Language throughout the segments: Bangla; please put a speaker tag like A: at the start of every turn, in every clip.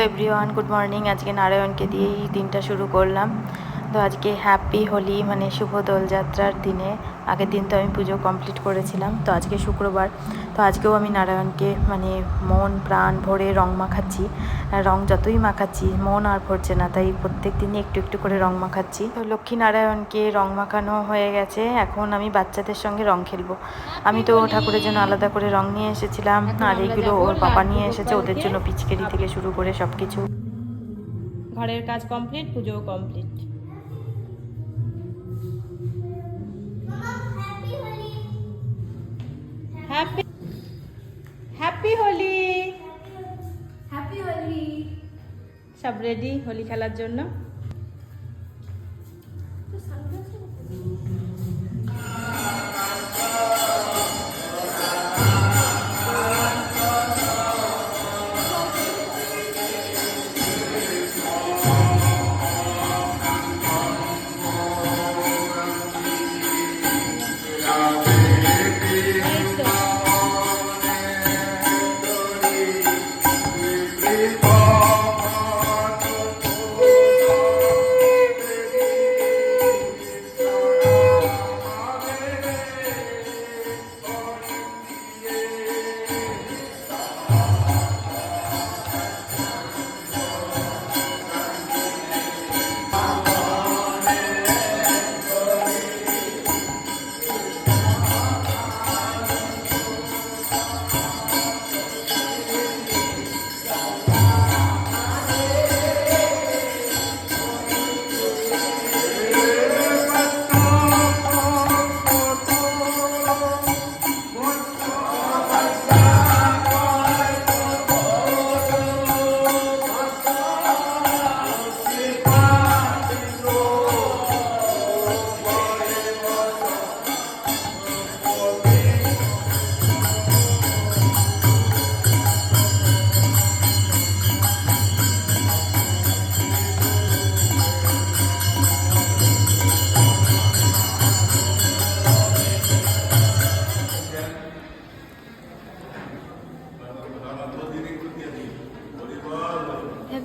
A: Hello everyone, good morning. আজকে নারায়ণকে দিয়েই দিনটা শুরু করলাম। তো আজকে হ্যাপি হোলি মানে শুভ দোলযাত্রার দিনে। আগের দিন তো আমি পুজো কমপ্লিট করেছিলাম। তো আজকে শুক্রবার। তো আজকেও আমি নারায়ণকে মানে মন প্রাণ ভরে রং মাখাচ্ছি। রং যতই মাখাচ্ছি মন আর ভরছে না। তাই প্রত্যেক দিনই একটু একটু করে রং মাখাচ্ছি। তো লক্ষ্মী নারায়ণকে রং মাখানো হয়ে গেছে। এখন আমি বাচ্চাদের সঙ্গে রং খেলব। আমি তো ঠাকুরের জন্য আলাদা করে রং নিয়ে এসেছিলাম। আর এইগুলো ওর বাবা নিয়ে এসেছে। ওদের জন্য পিচকেরি থেকে শুরু করে সব কিছু ঘরের কাজ কমপ্লিট পুজোও complete happy happy Holi
B: happy Holi
A: সব রেডি হোলি খেলার জন্য?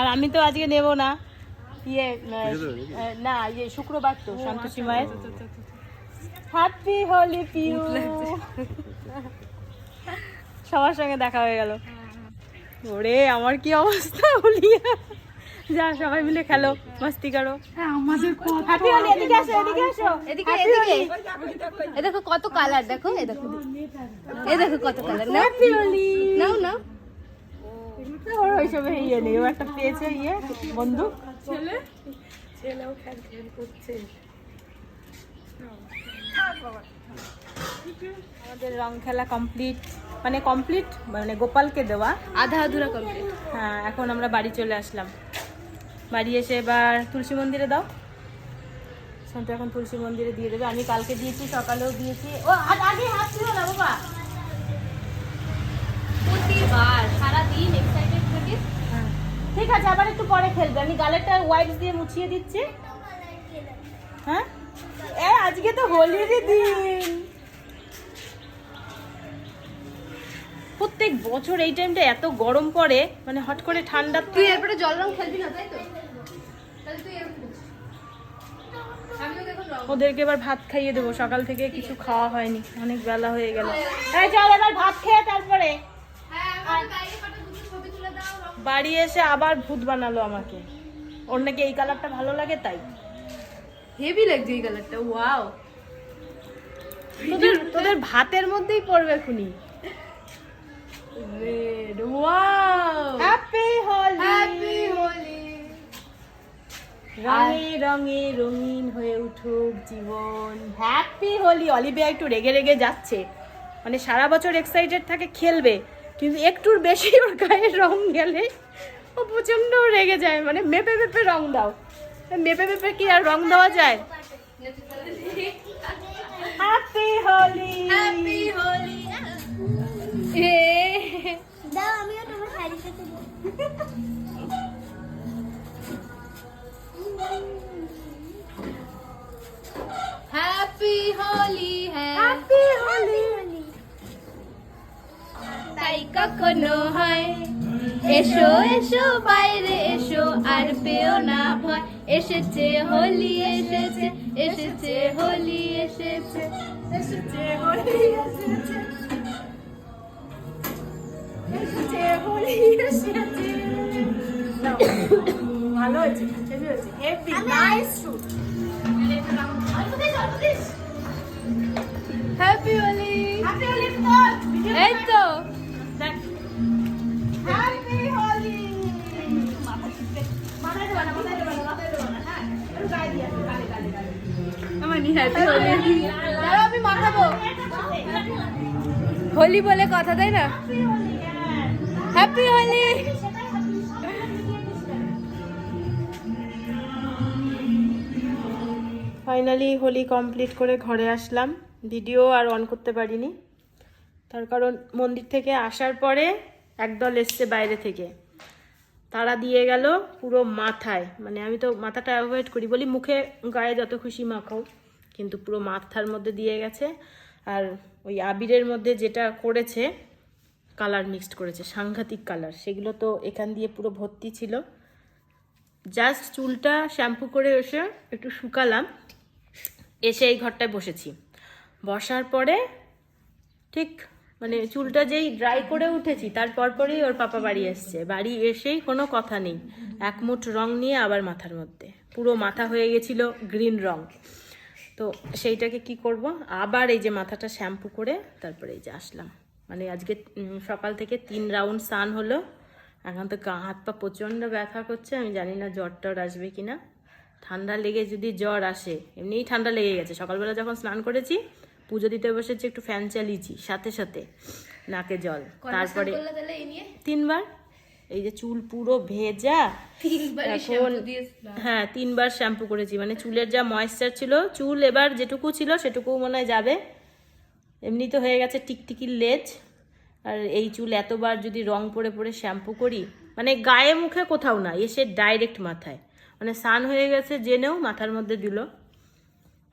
A: আর আমি তো আজকে নেব না। ইয়ে না ইয়ে শুক্রবার তো সন্তোষী মায়ের হ্যাপি হোলি পিউ সবার সঙ্গে দেখা হয়ে গেল। ওরে আমার কি অবস্থা হলিয়া যা সবাই মিলে খেলো মস্তি করো। আমাদের হ্যাপি হোলি এদিকে আসো এদিকে আসো।
B: এদিকে এদিকে। এ দেখো কত কালার দেখো এ দেখো। এ দেখো কত কালার না
A: হ্যাপি হোলি
B: নাও নাও।
A: ওর ওইসবে ইয়ে নেই ও একটা পেয়েছে ইয়ে বন্ধু ছেলে? ছেলেও খেল খেল করছে। আমাদের রং খেলা কমপ্লিট মানে কমপ্লিট মানে গোপালকে দেওয়া।
B: আধা আধুরা কমপ্লিট
A: হ্যাঁ এখন আমরা বাড়ি চলে আসলাম। বাড়ি এসে এবার তুলসী মন্দিরে দাও। শান্ত এখন তুলসী মন্দিরে দিয়ে দেবে। আমি কালকে দিয়েছি সকালেও দিয়েছি। ও আগে হাত ছিল না বাবা।
B: প্রতিবার সারাদিন এক্সাইটেড।
A: ঠিক আছে আবার একটু পরে খেলবে। আমি গালেরটা ওয়াইপস দিয়ে মুছিয়ে দিচ্ছি। হ্যাঁ? এ আজকে তো হোলির দিন। প্রত্যেক বছর এই টাইমটা এত গরম পড়ে মানে হট করে ঠান্ডা
B: তুই এরপরে জল রং খেলবি না তাই তো?
A: ওদেরকে এবার ভাত খাইয়ে দেবো সকাল থেকে কিছু খাওয়া হয়নি অনেক বেলা হয়ে গেল। এই চল এবার ভাত খেয়ে তারপরে
B: হ্যাঁ আমার বাইরে কটা দুটো ছবি তুলে দাও রং
A: বাড়ি এসে আবার ভূত বানালো আমাকে। ওর নাকি এই কালারটা ভালো লাগে তাই।
B: হেভি লাগছে এই কালারটা ওয়াও
A: তোদের তোদের ভাতের মধ্যেই পড়বে খুনি
B: red wow
A: happy Holi
B: happy Holi
A: রঙে রঙে রঙিন হয়ে উঠুক জীবন। হ্যাপি হোলি অলিভিয়া একটু রেগে রেগে যাচ্ছে। মানে সারা বছর এক্সাইটেড থাকে খেলবে। কিন্তু একটুর বেশি ওর গায়ে রং গেলে ও প্রচণ্ড রেগে যায় মানে মেপে মেপে রং দাও। মেপে মেপে কি আর রং দেওয়া যায়? হ্যাপি হোলি
B: হ্যাপি হোলি এ
C: দাও আমিও তোমার শাড়ির সাথে দেবো।
B: কখনো হয়। এসো এসো বাইরে এসো আর পেও না ভয়। এসেছে হোলি এসেছে এসেছে হোলি এসেছে
A: এসেছে হোলি এসেছে। এসেছে হোলি এসেছে। নাও। ভালো হয়েছে হেভি হয়েছে heavy nice shoot
B: happy Holi
A: happy Holi বল
B: এই তো।
A: হোলি
B: বলে কথা, তাই না? Happy Holi
A: finally Holi complete করে ঘরে আসলাম। ভিডিও আর অন করতে পারিনি। তার কারণ মন্দির থেকে আসার পরে একদল এসছে বাইরে থেকে। তারা দিয়ে গেল পুরো মাথায়। মানে আমি তো মাথাটা অ্যাভয়েড করি, বলি মুখে, গায়ে যত খুশি মাখাও, কিন্তু পুরো মাথার মধ্যে দিয়ে গেছে। আর ওই আবিরের মধ্যে যেটা করেছে কালার মিক্সড করেছে, সাংঘাতিক কালার সেগুলো তো এখান দিয়ে পুরো ভর্তি ছিল। জাস্ট চুলটা শ্যাম্পু করে এসে একটু শুকালাম। এসে এই ঘরটায় বসেছি। বসার পরে ঠিক মানে চুলটা যেই ড্রাই করে উঠেছি তারপর পরেই ওর পাপা বাড়ি এসছে। বাড়ি এসেই কোনো কথা নেই। এক মুঠ রং নিয়ে আবার মাথার মধ্যে। পুরো মাথা হয়ে গেছিল গ্রিন রং। তো সেইটাকে কি করব? আবার এই যে মাথাটা শ্যাম্পু করে তারপরে এই যে আসলাম। মানে আজকে সকাল থেকে তিন রাউন্ড স্নান হলো। এখন তো গা, হাত পা প্রচণ্ড ব্যথা করছে। আমি জানি না জ্বর টর আসবে কি না ঠান্ডা লেগে যদি জ্বর আসে, এমনিই ঠান্ডা লেগে গেছে। সকালবেলা যখন স্নান করেছি পুজো দিতে বসেছি একটু ফ্যান চালিয়েছি সাথে সাথে নাকে জল। তারপরে তিনবার। এই যে চুল পুরো ভেজা এখন হ্যাঁ তিনবার শ্যাম্পু করেছি। মানে চুলের যা ময়েশ্চার ছিল চুল এবার যেটুকু ছিল সেটুকু মনে হয় যাবে। এমনি তো হয়ে গেছে টিকটিকির লেজ। আর এই চুল এতবার যদি রং পরে পরে শ্যাম্পু করি মানে গায়ে মুখে কোথাও না এসে ডাইরেক্ট মাথায়। মানে সান হয়ে গেছে জেনেও মাথার মধ্যে দিল।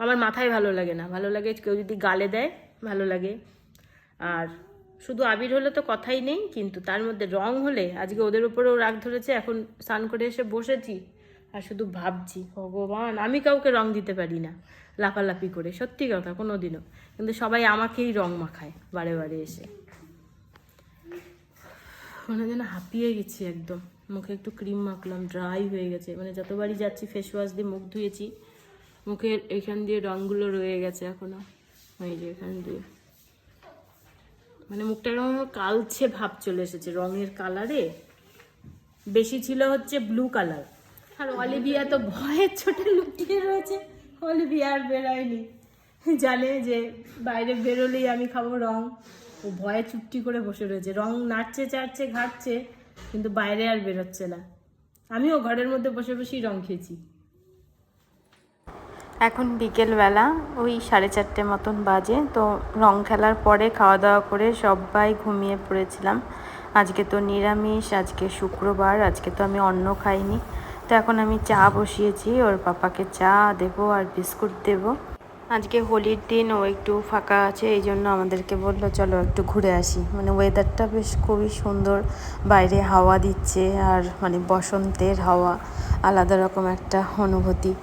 A: আমার মাথায় ভালো লাগে না। ভালো লাগে কেউ যদি গালে দেয়, ভালো লাগে। আর শুধু আবির হলে তো কথাই নেই, কিন্তু তার মধ্যে রং হলে, আজকে ওদের উপরেও রাগ ধরেছে, এখন স্নান করে এসে বসেছি, আর শুধু ভাবছি, ভগবান, আমি কাউকে রং দিতে পারি না, লাফালাফি করে, সত্যি কথা কোনো দিনও কিন্তু সবাই আমাকেই রং মাখায়, বারে বারে এসে। মনে যেন হাঁপিয়ে গেছি একদম। মুখে একটু ক্রিম মাখলাম ড্রাই হয়ে গেছে। মানে যতবারই যাচ্ছি ফেস ওয়াশ দিয়ে মুখ ধুয়েছি মুখের এখান দিয়ে রঙগুলো রয়ে গেছে এখনও। এই যে এখান দিয়ে। মানে মুখটা এরকম কালচে ভাব চলে এসেছে রঙের কালারে। বেশি ছিল হচ্ছে ব্লু কালার। আর অলিভিয়া তো ভয়ের ছোটে লুকিয়ে রয়েছে। অলিভিয়া আর বেরোয়নি। জানে যে বাইরে বেরোলেই আমি খাব রং। ও ভয়ে চুপটি করে বসে রয়েছে। রং নাড়ছে, চাড়ছে, ঘাটছে, কিন্তু বাইরে আর বেরোচ্ছে না। আমিও ঘরের মধ্যে বসে বসেই রং খেয়েছি।
D: এখন বিকেলবেলা ওই সাড়ে চারটে মতন বাজে, তো রং খেলার পরে খাওয়া দাওয়া করে সবাই ঘুমিয়ে পড়েছিলাম। আজকে তো নিরামিষ, আজকে শুক্রবার, আজকে তো আমি অন্ন খাইনি। তো এখন আমি চা বসিয়েছি, ওর পাপাকে চা দেবো আর বিস্কুট দেবো। আজকে হোলির দিন, ও একটু ফাঁকা আছে, এই জন্য আমাদেরকে বলল, চলো একটু ঘুরে আসি। মানে ওয়েদারটা বেশ খুবই সুন্দর, বাইরে হাওয়া দিচ্ছে আর মানে বসন্তের হাওয়া, আলাদা রকম একটা অনুভূতি।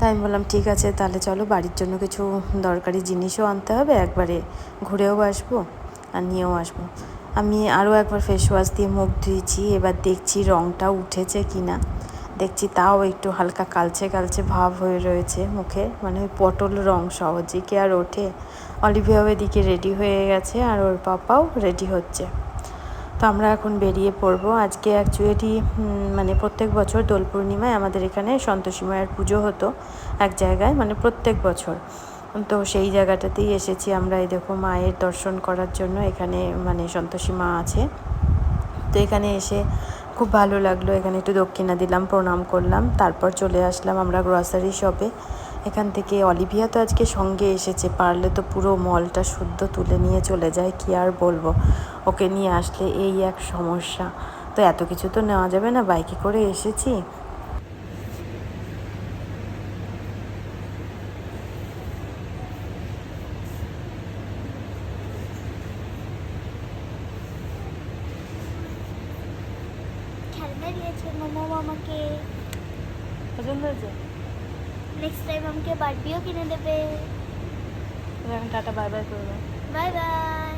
D: তাই আমি বললাম, ঠিক আছে, তাহলে চলো বাড়ির জন্য কিছু দরকারি জিনিসও আনতে হবে, একবারে ঘুরেও আসব আর নিয়েও আসব। আমি আরও একবার ফেস ওয়াশ দিয়ে মুখ ধুয়েছি, এবার দেখছি রঙটা উঠেছে কি না দেখছি তাও একটু হালকা কালচে কালচে ভাব হয়ে রয়েছে মুখে মানে ওই পটল রং সহজে কি আর ওঠে? অলিভিয়াও এদিকে রেডি হয়ে গেছে আর ওর পাপাও রেডি হচ্ছে। তো আমরা এখন বেরিয়ে পড়ব। আজকে অ্যাকচুয়ালি মানে প্রত্যেক বছর দোল পূর্ণিমায় আমাদের এখানে সন্তোষী মায়ের পুজো হতো এক জায়গায় মানে প্রত্যেক বছর। তো সেই জায়গাটাতেই এসেছি আমরা, এই দেখো মায়ের দর্শন করার জন্য এখানে মানে সন্তোষী মা আছে। তো এখানে এসে খুব ভালো লাগল, এখানে একটু দক্ষিণা দিলাম, প্রণাম করলাম, তারপর চলে আসলাম আমরা গ্রসারি শপে এখান থেকে অলিভিয়া তো আজকে সঙ্গে এসেছে পারলে তো পুরো মলটা শুদ্ধ তুলে নিয়ে চলে যায় কি আর বলব? ওকে নিয়ে আসলে এই এক সমস্যা। তো এত কিছু তো নেওয়া যাবে না বাইকে করে এসেছি।
C: খেলনা দিয়েছে মোমো আমাকে।
D: পছন্দ হয়েছে?
C: নেক্সট টাইম আমাকে বারবিও কিনে দেবে
D: টাটা বাই বাই করবে
C: বাই বাই